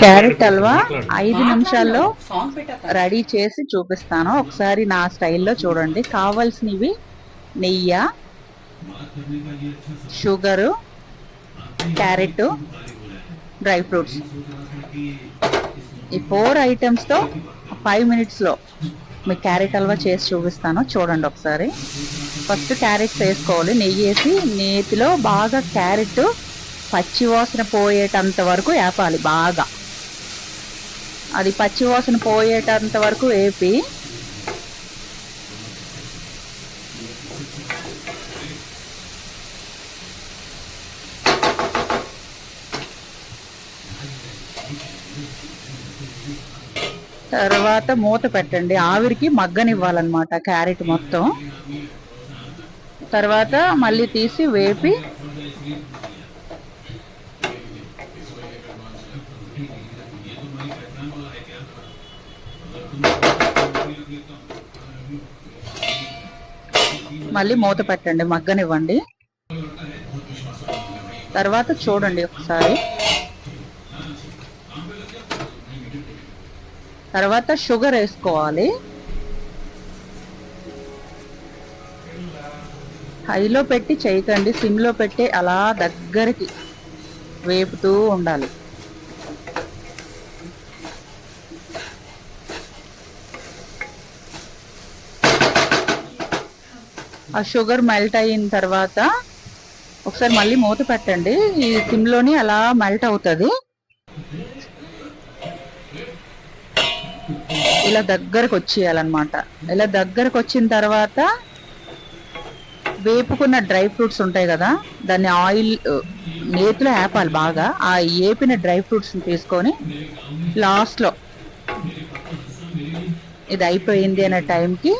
Carrot halwa ఐదు నిమిషాల్లో ready చేసి చూపిస్తాను. ఒకసారి నా స్టైల్లో చూడండి. కావాల్సినవి నెయ్యి షుగరు క్యారెట్ డ్రై ఫ్రూట్స్. ఈ ఫోర్ ఐటమ్స్తో ఫైవ్ మినిట్స్లో మీ క్యారెట్ హల్వా చేసి చూపిస్తాను. చూడండి ఒకసారి. ఫస్ట్ క్యారెట్స్ వేసుకోవాలి. నెయ్యి వేసి నేతిలో బాగా క్యారెట్ పచ్చి వాసన పోయేటంత వరకు వేపాలి బాగా. అది పచ్చి వాసన పోయేటంత వరకు వేపి తర్వాత మూత పెట్టండి. ఆవిరికి మగ్గనివ్వాలన్నమాట క్యారెట్ మొత్తం. తర్వాత మళ్ళీ తీసి వేపి మళ్ళీ మూత పెట్టండి మగ్గనివ్వండి. తర్వాత చూడండి ఒకసారి. తర్వాత షుగర్ వేసుకోవాలి. హైలో పెట్టి చేయకండి సిమ్లో పెట్టి అలా దగ్గరికి వేపుతూ ఉండాలి. ఆ షుగర్ మెల్ట్ అయిన తర్వాత ఒకసారి మళ్ళీ మూత పెట్టండి. ఈ సిమ్లోని అలా మెల్ట్ అవుతుంది. ఇలా దగ్గరకు వచ్చేయాలన్నమాట. ఇలా దగ్గరకు వచ్చిన తర్వాత వేపుకున్న డ్రై ఫ్రూట్స్ ఉంటాయి కదా దాన్ని ఆయిల్ నేతిలో ఏపాలి బాగా. ఆ ఏపిన డ్రై ఫ్రూట్స్ని తీసుకొని లాస్ట్లో ఇది అయిపోయింది అనే టైంకి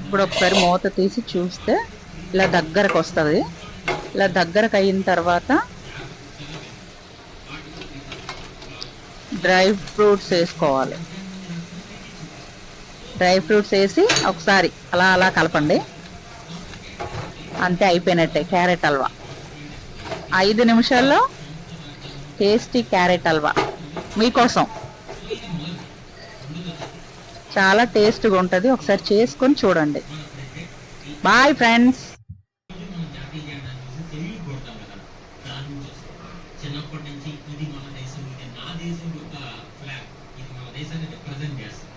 ఇప్పుడు ఒకసారి మూత తీసి చూస్తే ఇలా దగ్గరకు వస్తుంది ఇలా దగ్గరకు అయిన తర్వాత డ్రై ఫ్రూట్స్ వేసుకోవాలి. డ్రై ఫ్రూట్స్ వేసి ఒకసారి అలా అలా కలపండి. అంతే అయిపోయినట్టే క్యారెట్ హల్వా. ఐదు నిమిషాల్లో టేస్టీ క్యారెట్ హల్వా. మీకోసం. చాలా టేస్ట్గా ఉంటుంది. ఒకసారి చేసుకొని చూడండి. Bye friends. చిన్నప్పటి నుంచి ఇది మన దేశం ఇది నా దేశం యొక్క ఫ్లాగ్. ఇది మన దేశాన్ని రిప్రజెంట్ చేస్తుంది.